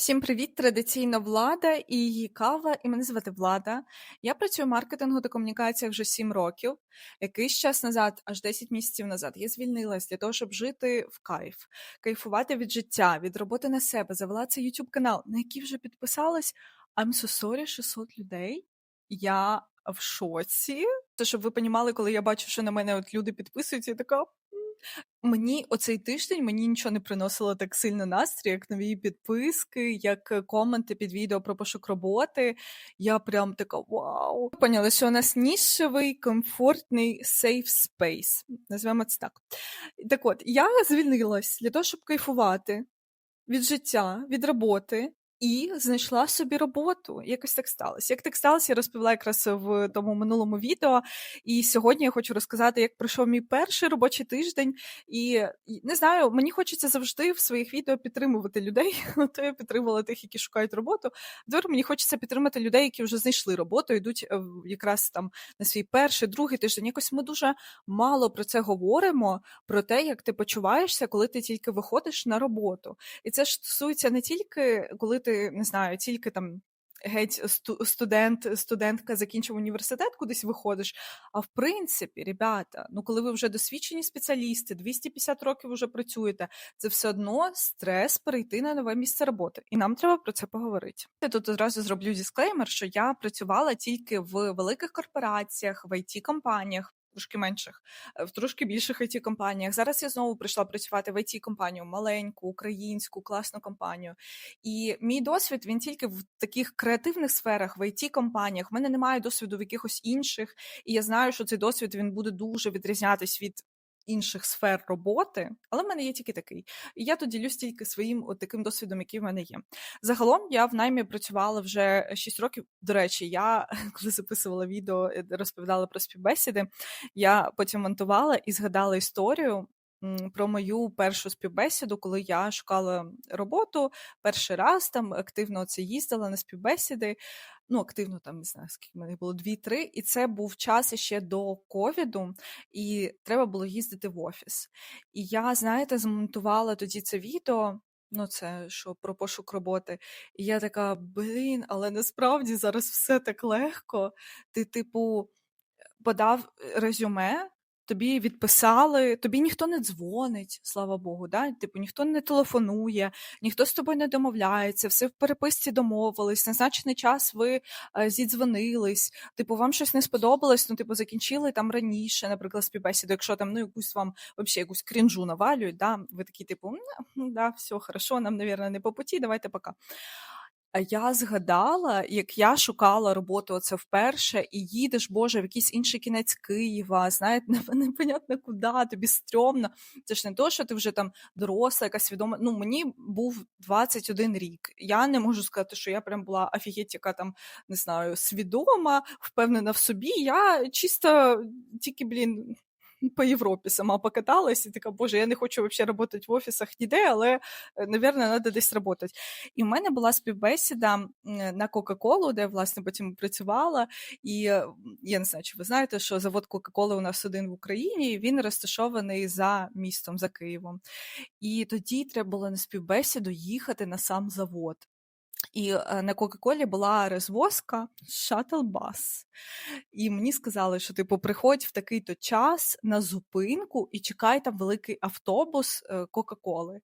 Всім привіт! Традиційно влада і її кава, і мене звати Влада. Я працюю в маркетингу та комунікаціях вже 7 років. Якийсь час назад, аж 10 місяців назад, я звільнилась для того, щоб жити в кайф, кайфувати від життя, від роботи на себе, завела цей YouTube канал, на який вже підписалось I'm so sorry, 600 людей. Я в шоці. То, щоб ви понімали, коли я бачу, що на мене от люди підписуються, я така. Мені оцей тиждень мені нічого не приносило так сильно настрій, як нові підписки, як е, коменти під відео про пошук роботи. Я прям така вау. Поняла, що у нас нішевий, комфортний safe space. Назвемо це так. Так от, я звільнилась для того, щоб кайфувати від життя, від роботи. І знайшла собі роботу. Якось так сталося. Як так сталося, я розповіла якраз в тому минулому відео. І сьогодні я хочу розказати, як пройшов мій перший робочий тиждень. І не знаю, мені хочеться завжди в своїх відео підтримувати людей. То я підтримувала тих, які шукають роботу. Тепер мені хочеться підтримати людей, які вже знайшли роботу, йдуть е, якраз там на свій перший, другий тиждень. Якось ми дуже мало про це говоримо, про те, як ти почуваєшся, коли ти тільки виходиш на роботу. І це ж стосується не тільки коли ти ти не знаю, тільки там. Геть студент, студентка закінчив університет, кудись виходиш. А в принципі, ребята, ну коли ви вже досвідчені спеціалісти, 250 років вже працюєте, це все одно стрес перейти на нове місце роботи. І нам треба про це поговорити. Я тут одразу зроблю дисклеймер, що я працювала тільки в великих корпораціях, в it компаніях трошки менших, е, в трошки більших it компаніях. Зараз я знову прийшла працювати в it компанію маленьку, українську, класну компанію. І мій досвід він тільки в таких креативних сферах, в it компаніях. У мене немає досвіду в якихось інших, і я знаю, що цей досвід він буде дуже відрізнятись від інших сфер роботи, але в мене є тільки такий. І я тут ділюсь тільки своїм от таким досвідом, який в мене є. Загалом я в наймі працювала вже 6 років. До речі, я коли записувала відео, е, розповідала про співбесіди, я потім монтувала і згадала історію. Про мою першу співбесіду, коли я шукала роботу перший раз там активно це їздила на співбесіди ну, активно там не знаю, скільки мене було дві-три, і це був час ще до ковіду, і треба було їздити в офіс. І я, знаєте, змонтувала тоді це відео. Ну, це що про пошук роботи. І я така, блін, але насправді зараз все так легко. Ти, типу, подав резюме, тобі відписали, тобі ніхто не дзвонить, слава Богу, да? типу ніхто не телефонує, ніхто з тобою не домовляється, все в переписці домовились, назначений час ви е, зідзвонились, типу, вам щось не сподобалось, ну, типу, закінчили там раніше, наприклад, співбесіду, якщо там ну, якусь вам взагалі якусь крінжу навалюють, да? ви такі, типу, да, все хорошо, нам, мабуть, не по путі, давайте пока. А я згадала, як я шукала роботу оце вперше, і їдеш, Боже, в якийсь інший кінець Києва, знаєте, непонятно куди, тобі стрьомно. Це ж не то, що ти вже там доросла, якась відома. Ну, мені був 21 рік. Я не можу сказати, що я прям була офігеть, яка там не знаю, свідома, впевнена в собі. Я чисто тільки, блін, по Європі сама покаталась, і така, боже, я не хочу взагалі працювати в офісах ніде, але, напевно, треба десь працювати. І в мене була співбесіда на Кока-Колу, де власне, потім працювала. І я не знаю, чи ви знаєте, що завод Кока-Коли у нас один в Україні, і він розташований за містом, за Києвом. І тоді треба було на співбесіду їхати на сам завод. І э, на Кока-Колі була розвозка шаттл-бас. І мені сказали, що типу, приходь в такий-то час на зупинку і чекай там великий автобус е, Кока-Коли.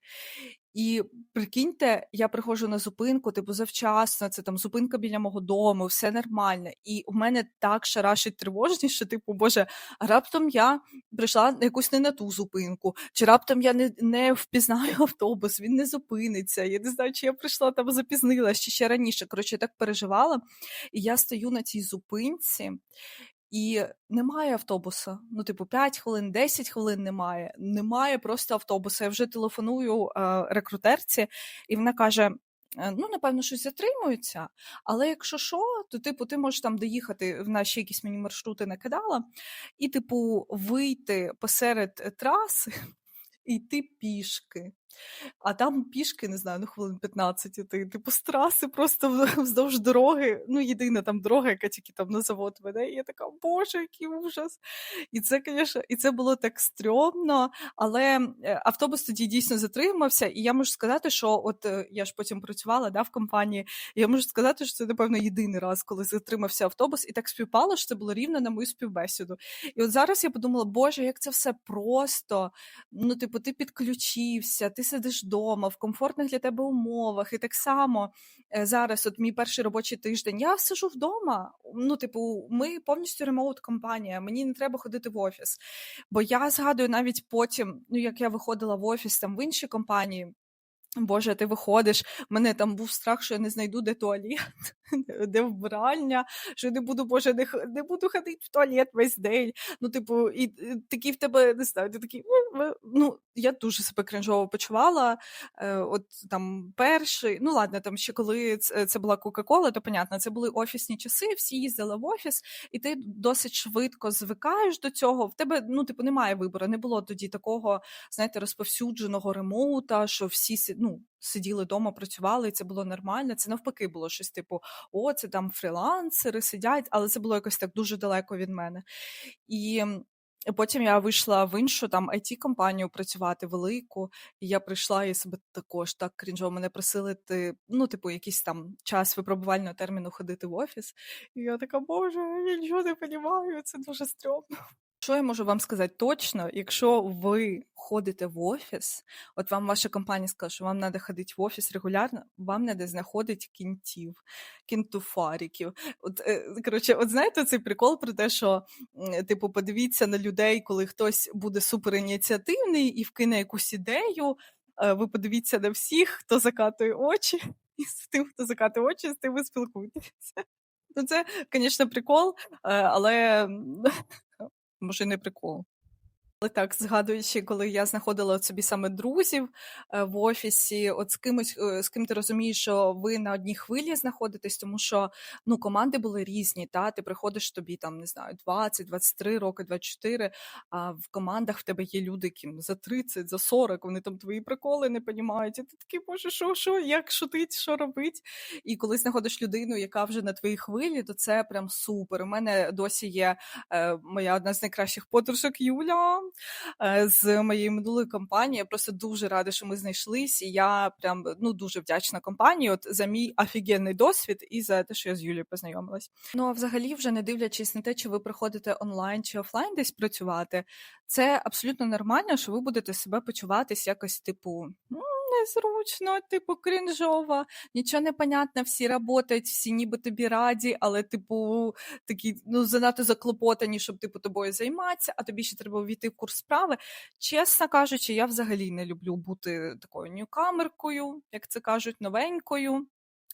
І прикиньте, я приходжу на зупинку, типу завчасно, це там зупинка біля мого дому, все нормально. І у мене так шарашить тривожність, що, типу, боже, раптом я прийшла на якусь не на ту зупинку, чи раптом я не не впізнаю автобус, він не зупиниться. Я не знаю, чи я прийшла там запізнилась, чи ще раніше. Коротше, я так переживала. І я стою на цій зупинці, і немає автобуса. Ну, типу, 5 хвилин, 10 хвилин немає. Немає просто автобуса. Я вже телефоную е, рекрутерці, і вона каже: «Е, ну, напевно, щось затримується, але якщо що, то типу, ти можеш там доїхати, в наші якісь мені маршрути накидала, і, типу, вийти посеред траси і йти пішки. А там пішки, не знаю, ну хвилин 15 іти. Типу з траси просто вздовж дороги. Ну, єдина там дорога, яка тільки там на завод веде. І я така, боже, який ужас. І це, звісно, і це було так стрьомно, але е, автобус тоді дійсно затримався, і я можу сказати, що от е, я ж потім працювала да, в компанії, і я можу сказати, що це, напевно, єдиний раз, коли затримався автобус, і так співпало, що це було рівно на мою співбесіду. І от зараз я подумала, боже, як це все просто. Ну, типу, ти підключився, ти сидиш вдома в комфортних для тебе умовах. І так само е, зараз, от мій перший робочий тиждень, я сижу вдома. Ну, типу, ми повністю ремоут компанія, мені не треба ходити в офіс. Бо я згадую навіть потім, ну як я виходила в офіс там в іншій компанії. Боже, ти виходиш, мене там був страх, що я не знайду, де туалет, де вбиральня, що не буду, Боже, не, не буду ходити в туалет весь день. Ну, типу, і е, такий в тебе, не знаю, ти такий, «Ну, я дуже себе кринжово почувала. Е, от там перший, ну ладно, там ще коли це, це була Кока-Кола, то понятно, це були офісні часи, всі їздили в офіс, і ти досить швидко звикаєш до цього. В тебе, ну, типу, немає вибору. Не було тоді такого, знаєте, розповсюдженого ремоута, що всі ну, сиділи вдома, працювали, і це було нормально. Це навпаки було щось типу: о, це там фрілансери сидять, але це було якось так дуже далеко від мене. І потім я вийшла в іншу там it компанію працювати велику, і я прийшла і себе також так крінжово. Мене просили ти, ну, типу, якийсь там час випробувального терміну ходити в офіс. І я така, боже, я нічого не розумію, це дуже стрьомно. Що я можу вам сказати точно, якщо ви ходите в офіс, от вам ваша компанія сказала, що вам треба ходити в офіс регулярно, вам треба знаходити кінтів, кінтуфариків. От, е, коротше, от знаєте цей прикол про те, що типу, подивіться на людей, коли хтось буде суперініціативний і вкине якусь ідею. е, Ви подивіться на всіх, хто закатує очі, і з тим, хто закатує очі, з тим ви спілкуєтеся. Ну, це, звісно, прикол, е, але може, не прикол. Але так, згадуючи, коли я знаходила от собі саме друзів е, в офісі, от з кимось, е, з ким ти розумієш, що ви на одній хвилі знаходитесь, тому що ну, команди були різні, та ти приходиш тобі там, не знаю, 20, 23 роки, 24, а в командах в тебе є люди, яким за 30, за 40, вони там твої приколи не понімають. І ти такий, боже, що, що, як шутить, що робить? І коли знаходиш людину, яка вже на твоїй хвилі, то це прям супер. У мене досі є е, моя одна з найкращих подружок Юля з моєї минулої компанії. Я просто дуже рада, що ми знайшлись, і я прям ну дуже вдячна компанії от за мій офігенний досвід і за те, що я з Юлією познайомилась. Ну а взагалі, вже не дивлячись на те, чи ви приходите онлайн чи офлайн десь працювати, це абсолютно нормально, що ви будете себе почуватись якось, типу. «Ну, Незручно, типу, крінжова, нічого не понятно, всі працюють, всі ніби тобі раді, але, типу, такі ну, занадто заклопотані, щоб типу тобою займатися, а тобі ще треба увійти в курс справи. Чесно кажучи, я взагалі не люблю бути такою ньюкамеркою, як це кажуть, новенькою.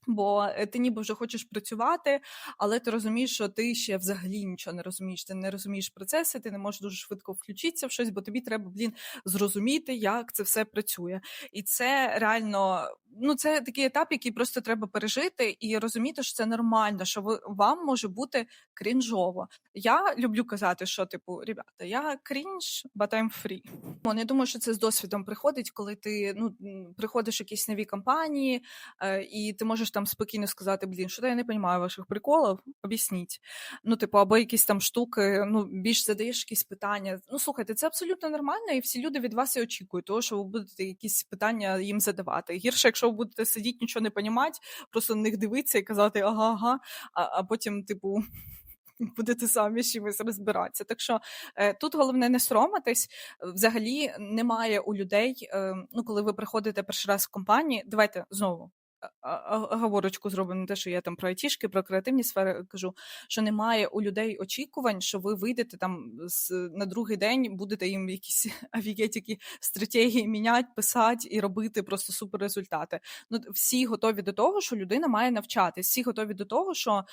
Бо е, ти ніби вже хочеш працювати, але ти розумієш, що ти ще взагалі нічого не розумієш. Ти не розумієш процеси, ти не можеш дуже швидко включитися в щось, бо тобі треба, блін, зрозуміти, як це все працює. І це реально, ну це такий етап, який просто треба пережити і розуміти, що це нормально, що ви вам може бути крінжово. Я люблю казати, що типу, ребята, я крінж, but I'm free. Я думаю, що це з досвідом приходить, коли ти ну приходиш в якісь нові компанії, е, і ти можеш там спокійно сказати: блін, що я не розумію ваших приколів, об'ясніть. Ну, типу, або якісь там штуки, ну більш задаєш якісь питання. Ну слухайте, це абсолютно нормально, і всі люди від вас і очікують, того, що ви будете якісь питання їм задавати. Гірше, якщо ви будете сидіти, нічого не понімати, просто на них дивитися і казати ага, ага, а, а потім, типу. Будете самі з чимось розбиратися. Так що е, тут головне не соромитись. Взагалі немає у людей, е, ну коли ви приходите перший раз в компанії, давайте знову. Оговорочку зробимо не те, що я там про айтішки, про креативні сфери кажу, що немає у людей очікувань, що ви вийдете там на другий день, будете їм якісь офігетіки стратегії міняти, писати і робити просто супер результати. Ну, всі готові до того, що людина має навчатись, всі готові до того, що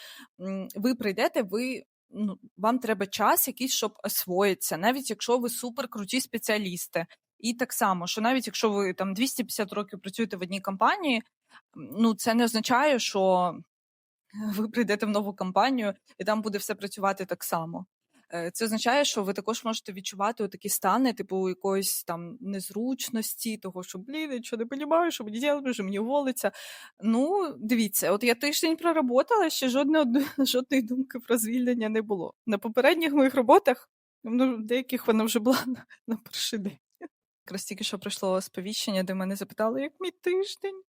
ви прийдете, ви. Ну, вам треба час якийсь, щоб освоїтися, навіть якщо ви супер круті спеціалісти. І так само, що навіть якщо ви там 250 років працюєте в одній компанії, ну це не означає, що ви прийдете в нову компанію і там буде все працювати так само. Е, це означає, що ви також можете відчувати такі стани, типу якоїсь там незручності, того, що блін, я нічого не розумію, що мені робити, що мені уволиться. Ну, дивіться, от я тиждень проработала, ще жодної, жодної думки про звільнення не було. На попередніх моїх роботах, ну, деяких вона вже була на, на перший день. Якраз тільки що прийшло сповіщення, де мене запитали, як мій тиждень,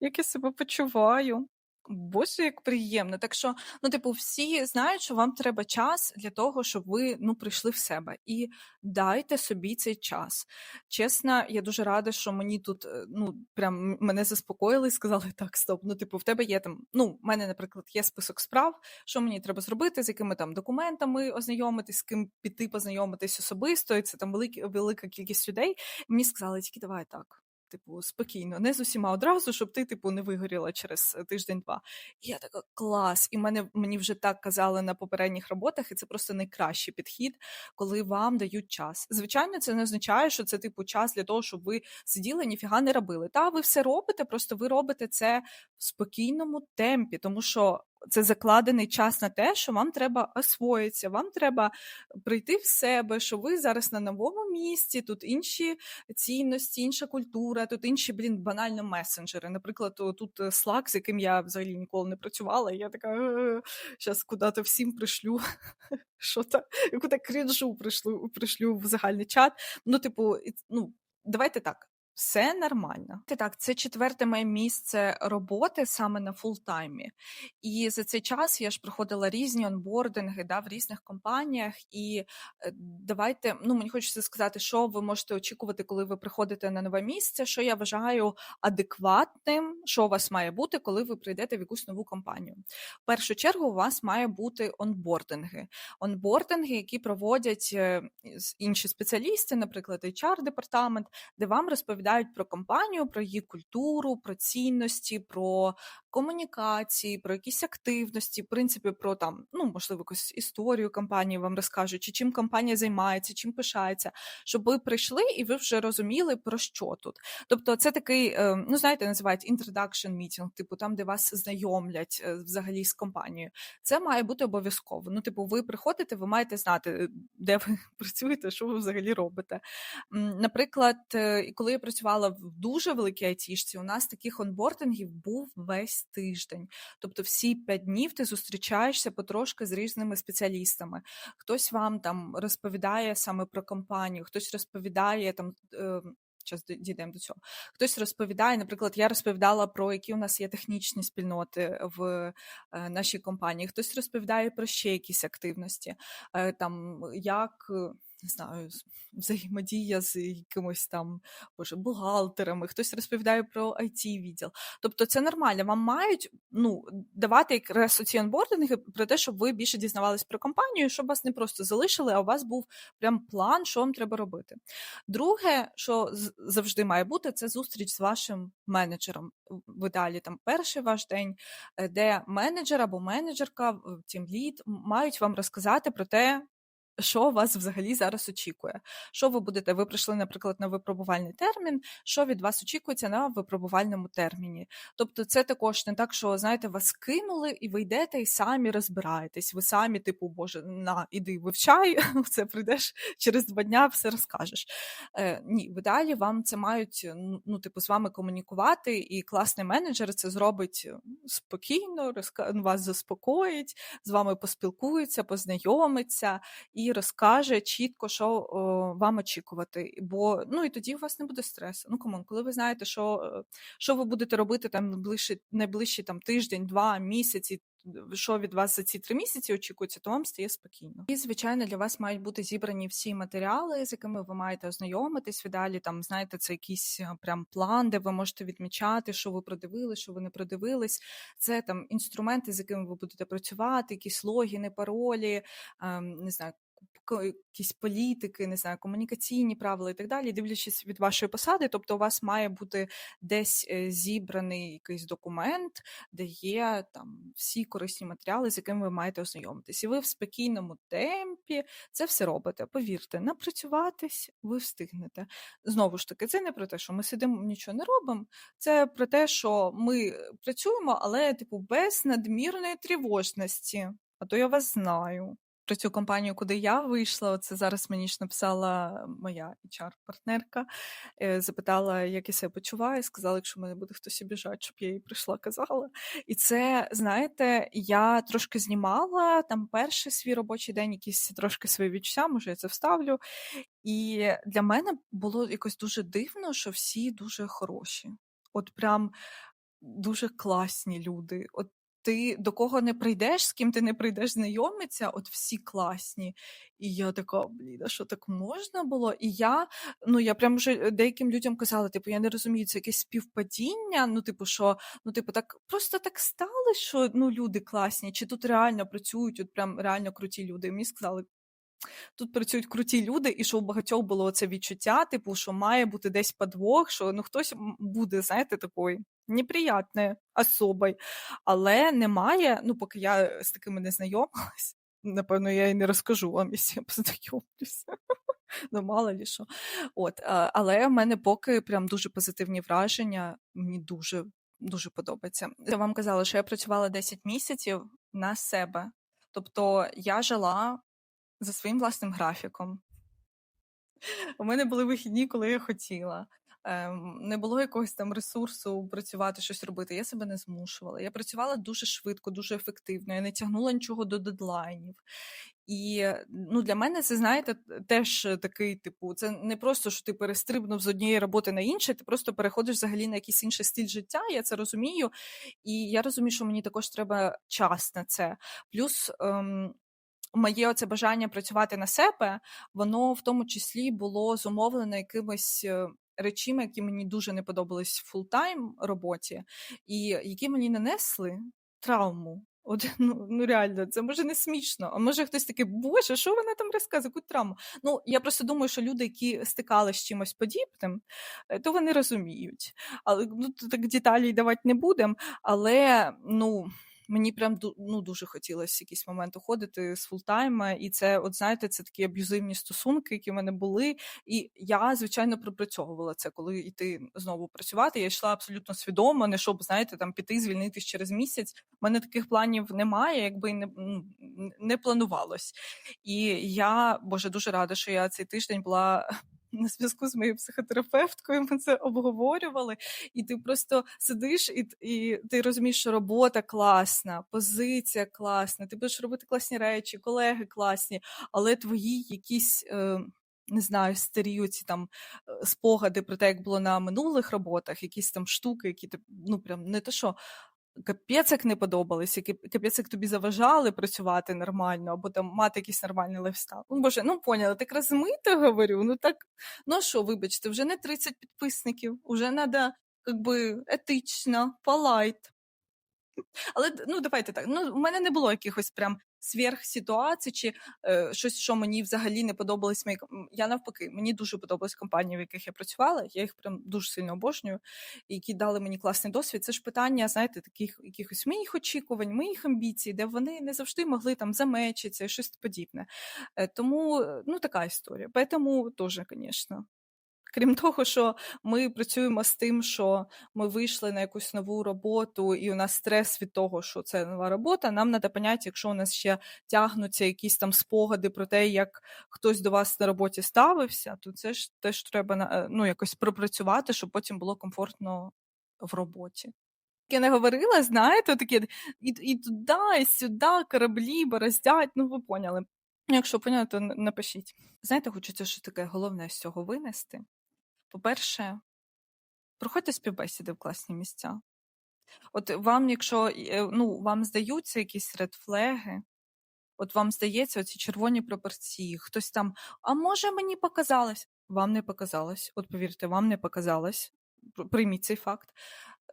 як я себе почуваю. Боже, як приємно. Так що, ну, типу, всі знають, що вам треба час для того, щоб ви ну, прийшли в себе. І дайте собі цей час. Чесно, я дуже рада, що мені тут е, ну, прям мене заспокоїли і сказали, так, стоп, ну, типу, в тебе є там. Ну, в мене, наприклад, є список справ, що мені треба зробити, з якими там документами ознайомитись, з ким піти познайомитись особисто. І це там великі, велика кількість людей. Мені сказали, тільки давай так. Типу, спокійно, не з усіма одразу, щоб ти, типу, не вигоріла через е, тиждень-два. І я така клас. І мене мені вже так казали на попередніх роботах, і це просто найкращий підхід, коли вам дають час. Звичайно, це не означає, що це типу час для того, щоб ви сиділи, ніфіга не робили. Та ви все робите, просто ви робите це в спокійному темпі, тому що це закладений час на те, що вам треба освоїтися, вам треба прийти в себе, що ви зараз на новому місці, тут інші цінності, інша культура, тут інші, блін, банально месенджери. Наприклад, тут Slack, з яким я взагалі ніколи не працювала, і я така зараз куди-то всім пришлю, що то яку-то крінжу пришлю, пришлю в загальний чат. Ну, типу, ну, давайте так. Все нормально. Так, це четверте моє місце роботи саме на фултаймі. І за цей час я ж проходила різні онбординги да, в різних компаніях. І е, давайте, ну мені хочеться сказати, що ви можете очікувати, коли ви приходите на нове місце, що я вважаю адекватним, що у вас має бути, коли ви прийдете в якусь нову компанію. В першу чергу у вас має бути онбординги. Онбординги, які проводять е, інші спеціалісти, наприклад, HR-департамент, де вам розповідають розповідають про компанію, про її культуру, про цінності, про комунікації, про якісь активності, в принципі, про там, ну, можливо, якусь історію компанії вам розкажуть, чи чим компанія займається, чим пишається, щоб ви прийшли і ви вже розуміли, про що тут. Тобто, це такий, е, ну знаєте, називають introduction meeting, типу там, де вас знайомлять е, взагалі з компанією. Це має бути обов'язково. Ну, типу, ви приходите, ви маєте знати, де ви працюєте, що ви взагалі робите. Наприклад, е, коли я працювала в дуже великій айтішці, у нас таких онбордингів був весь тиждень. Тобто, всі п'ять днів ти зустрічаєшся потрошки з різними спеціалістами. Хтось вам там розповідає саме про компанію, хтось розповідає там. Зараз ем, дійдемо до цього. Хтось розповідає, наприклад, я розповідала про які у нас є технічні спільноти в е, нашій компанії. Хтось розповідає про ще якісь активності, е, там як не знаю, взаємодія з якимось там боже, бухгалтерами, хтось розповідає про it відділ Тобто це нормально. Вам мають ну, давати якраз оці онбординги про те, щоб ви більше дізнавались про компанію, щоб вас не просто залишили, а у вас був прям план, що вам треба робити. Друге, що завжди має бути, це зустріч з вашим менеджером. В ідеалі там перший ваш день, е, де менеджер або менеджерка, тім лід мають вам розказати про те, що вас взагалі зараз очікує? Що ви будете? Ви прийшли, наприклад, на випробувальний термін, що від вас очікується на випробувальному терміні? Тобто, це також не так, що знаєте, вас кинули, і ви йдете і самі розбираєтесь. Ви самі, типу, Боже, на іди вивчай, це прийдеш через два дня, все розкажеш. Е, Ні, в ідеалі вам це мають ну, ну, типу, з вами комунікувати, і класний менеджер це зробить спокійно, розка... вас заспокоїть, з вами поспілкується, познайомиться. і розкаже чітко, що о, вам очікувати. Бо ну і тоді у вас не буде стресу. Ну комон, коли ви знаєте, що е, що ви будете робити там найближчий, найближчий там тиждень, два місяці. Що від вас за ці три місяці очікується, то вам стає спокійно. І, звичайно, для вас мають бути зібрані всі матеріали, з якими ви маєте ознайомитись. Віддалі там, знаєте, це якийсь е, прям план, де ви можете відмічати, що ви продивились, що ви не продивились. Це там інструменти, з якими ви будете працювати, якісь логіни, паролі, ем, не знаю, якісь політики, не знаю, комунікаційні правила і так далі, дивлячись від вашої посади, тобто у вас має бути десь е, зібраний якийсь документ, де є там всі корисні матеріали, з якими ви маєте ознайомитись. І ви в спокійному темпі це все робите. Повірте, напрацюватись ви встигнете. Знову ж таки, це не про те, що ми сидимо, нічого не робимо. Це про те, що ми працюємо, але типу без надмірної тривожності. А то я вас знаю. Про цю компанію, куди я вийшла, оце зараз мені ж написала моя HR-партнерка, е, запитала, як я себе почуваю, сказала, якщо мене буде хтось обіжати, щоб я їй прийшла, казала. І це, знаєте, я трошки знімала там перший свій робочий день, якісь трошки свої відчуття, може, я це вставлю. І для мене було якось дуже дивно, що всі дуже хороші. От прям дуже класні люди. От ти до кого не прийдеш, з ким ти не прийдеш знайомитися, от всі класні. І я така, блін, а що так можна було? І я, ну я прям вже деяким людям казала, типу, я не розумію, це якесь співпадіння. Ну, типу, що ну, типу, так просто так стало, що ну люди класні, чи тут реально працюють, от прям реально круті люди. І мені сказали, тут працюють круті люди, і що у багатьох було це відчуття, типу, що має бути десь подвох, що ну хтось буде, знаєте, такою неприятною особою. Але немає, ну поки я з такими не знайомилась, напевно, я і не розкажу вам, якщо я познайомлюся. Ну, мало лі що. От, але в мене поки прям дуже позитивні враження. Мені дуже дуже подобається. Я вам казала, що я працювала 10 місяців на себе. Тобто я жила за своїм власним графіком. У мене були вихідні, коли я хотіла. Ем, не було якогось там ресурсу працювати, щось робити. Я себе не змушувала. Я працювала дуже швидко, дуже ефективно. Я не тягнула нічого до дедлайнів. І ну, для мене це, знаєте, теж такий, типу, це не просто, що ти перестрибнув з однієї роботи на іншу, ти просто переходиш взагалі на якийсь інший стиль життя. Я це розумію. І я розумію, що мені також треба час на це. Плюс. Ем, моє оце бажання працювати на себе, воно в тому числі було зумовлено якимось е, речами, які мені дуже не подобались в фултайм роботі, і які мені нанесли травму. От, ну, ну реально, це може не смішно. А може хтось такий, боже, що вона там розказує, яку травму? Ну, я просто думаю, що люди, які стикали з чимось подібним, е, то вони розуміють. Але ну, так деталі давати не будемо. Але ну. Мені прям ну, дуже хотілося якийсь момент уходити з фултайма, і це, от знаєте, це такі аб'юзивні стосунки, які в мене були. І я, звичайно, пропрацьовувала це, коли йти знову працювати. Я йшла абсолютно свідомо, не щоб, знаєте, там піти, звільнитись через місяць. У мене таких планів немає, якби не ну, не планувалось. І я, Боже, дуже рада, що я цей тиждень була на зв'язку з моєю психотерапевткою. Ми це обговорювали, і ти просто сидиш, і і ти розумієш, що робота класна, позиція класна, ти будеш робити класні речі, колеги класні, але твої якісь. Е, не знаю, старі оці там е, спогади про те, як було на минулих роботах, якісь там штуки, які ти ну прям не те, що капець як не подобались, які капець як тобі заважали працювати нормально, або там мати якийсь нормальний лайфстайл. Ну, боже, ну поняла, так розмито говорю. Ну так, ну що, вибачте, вже не 30 підписників, вже треба якби етично, полайт. Але ну давайте так. Ну, у мене не було якихось прям сверхситуацій, чи е, щось, що мені взагалі не подобалось. Я навпаки, мені дуже подобались компанії, в яких я працювала. Я їх прям дуже сильно обожнюю, які дали мені класний досвід. Це ж питання, знаєте, таких якихось моїх очікувань, моїх амбіцій, де вони не завжди могли там замечитися і щось подібне. Е, тому ну така історія. Тому теж, звісно. Крім того, що ми працюємо з тим, що ми вийшли на якусь нову роботу, і у нас стрес від того, що це нова робота. Нам треба поняти, якщо у нас ще тягнуться якісь там спогади про те, як хтось до вас на роботі ставився, то це ж теж треба е, ну, якось пропрацювати, щоб потім було комфортно в роботі. Я не говорила, знаєте, такі і і туди, і сюди, кораблі, бороздять, ну ви поняли. Якщо поняли, то напишіть. Знаєте, хочеться що таке головне з цього винести. По-перше, проходьте співбесіди в класні місця. От вам, якщо е, ну, вам здаються якісь редфлеги, от вам здається, оці червоні пропорції, хтось там, а може мені показалось? Вам не показалось. От повірте, вам не показалось. Прийміть цей факт.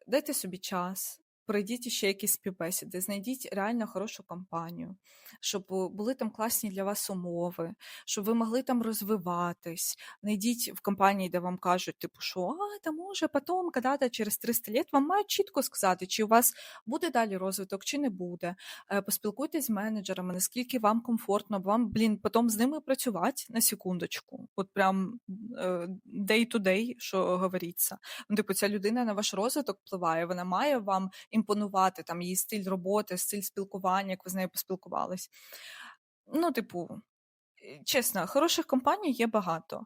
Дайте собі час, Пройдіть ще якісь співбесіди, знайдіть реально хорошу компанію, щоб були там класні для вас умови, щоб ви могли там розвиватись. Найдіть в компанії, де вам кажуть, типу, що а, та може потім, коли через 300 літ, вам мають чітко сказати, чи у вас буде далі розвиток, чи не буде. Е, поспілкуйтесь з менеджерами, наскільки вам комфортно, вам, блін, потім з ними працювати на секундочку. От прям е, day to day, що говориться. Ну, типу, ця людина на ваш розвиток впливає, вона має вам імпонувати там її стиль роботи, стиль спілкування, як ви з нею поспілкувались. Ну, типу, е, чесно, хороших компаній є багато.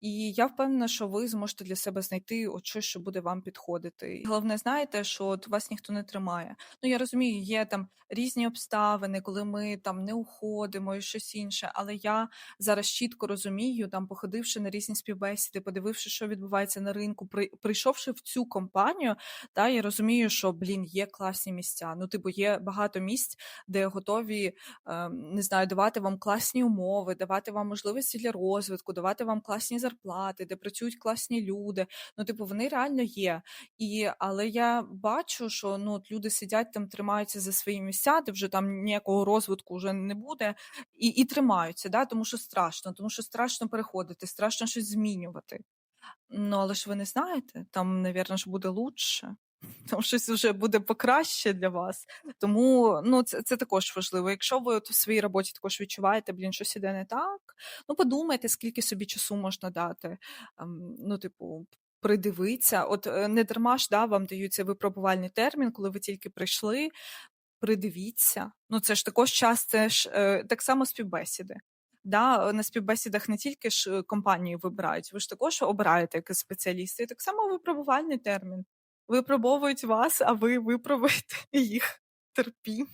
І я впевнена, що ви зможете для себе знайти от щось, що буде вам підходити. І головне, знаєте, що от вас ніхто не тримає. Ну, я розумію, є там різні обставини, коли ми там не уходимо і щось інше, але я зараз чітко розумію, там, походивши на різні співбесіди, подививши, що відбувається на ринку, при, прийшовши в цю компанію, та я розумію, що блін, є класні місця. Ну, типу, є багато місць, де готові ем, не знаю, давати вам класні умови, давати вам можливості для розвитку, давати вам класні зарплати, де працюють класні люди. Ну, типу, вони реально є. І, але я бачу, що ну, от люди сидять там, тримаються за свої місця, де вже там ніякого розвитку вже не буде, і, і тримаються, да? тому що страшно, тому що страшно переходити, страшно щось змінювати. Ну, але ж ви не знаєте, там, ж буде лучше. Там щось вже буде покраще для вас. Тому ну, це, це також важливо. Якщо ви от в своїй роботі також відчуваєте, блін, щось іде не так, ну подумайте, скільки собі часу можна дати. Ем, Ну, типу, придивитися. От е, не дарма ж да, вам дають цей випробувальний термін, коли ви тільки прийшли. Придивіться. Ну, це ж також час, це ж е, так само співбесіди. Да, на співбесідах не тільки ж е, компанії вибирають, ви ж також обираєте як спеціалісти. І так само випробувальний термін. Випробовують вас, а ви випробуєте їх. Терпіння.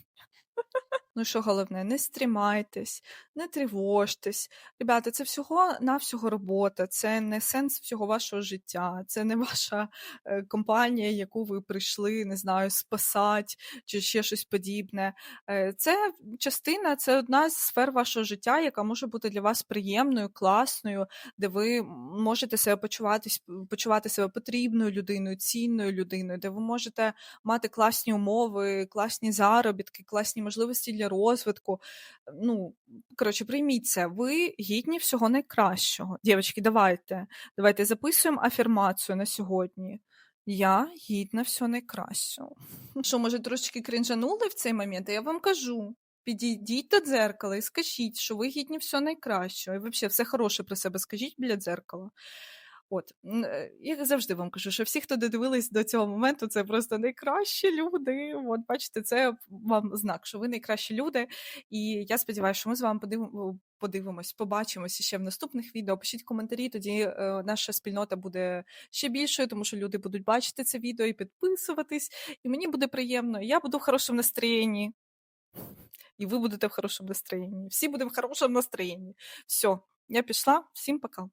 Ну що головне, не стрімайтесь, не тривожтесь. Ребята, це всього-навсього робота, це не сенс всього вашого життя, це не ваша е, компанія, яку ви прийшли, не знаю, спасати чи ще щось подібне. Е, Це частина, це одна з сфер вашого життя, яка може бути для вас приємною, класною, де ви можете себе почуватись, почувати себе потрібною людиною, цінною людиною, де ви можете мати класні умови, класні заробітки, класні можливості для розвитку. Ну, коротше, прийміть це. Ви гідні всього найкращого. Дівчатки, давайте. Давайте записуємо афірмацію на сьогодні. Я гідна всього найкращого. Що, може, трошечки кринжанули в цей момент? А я вам кажу. Підійдіть до дзеркала і скажіть, що ви гідні всього найкращого. І взагалі все хороше про себе скажіть біля дзеркала. От, е, я завжди вам кажу, що всі, хто додивились до цього моменту, це просто найкращі люди. От, бачите, це вам знак, що ви найкращі люди. І я сподіваюся, що ми з вами подивимо. Подивимось, побачимося ще в наступних відео. Пишіть коментарі, тоді е, наша спільнота буде ще більшою, тому що люди будуть бачити це відео і підписуватись. І мені буде приємно. і Я буду в хорошому настроєнні. І ви будете в хорошому настроєнні. Всі будемо в хорошому настроєнні. Все, я пішла. Всім пока.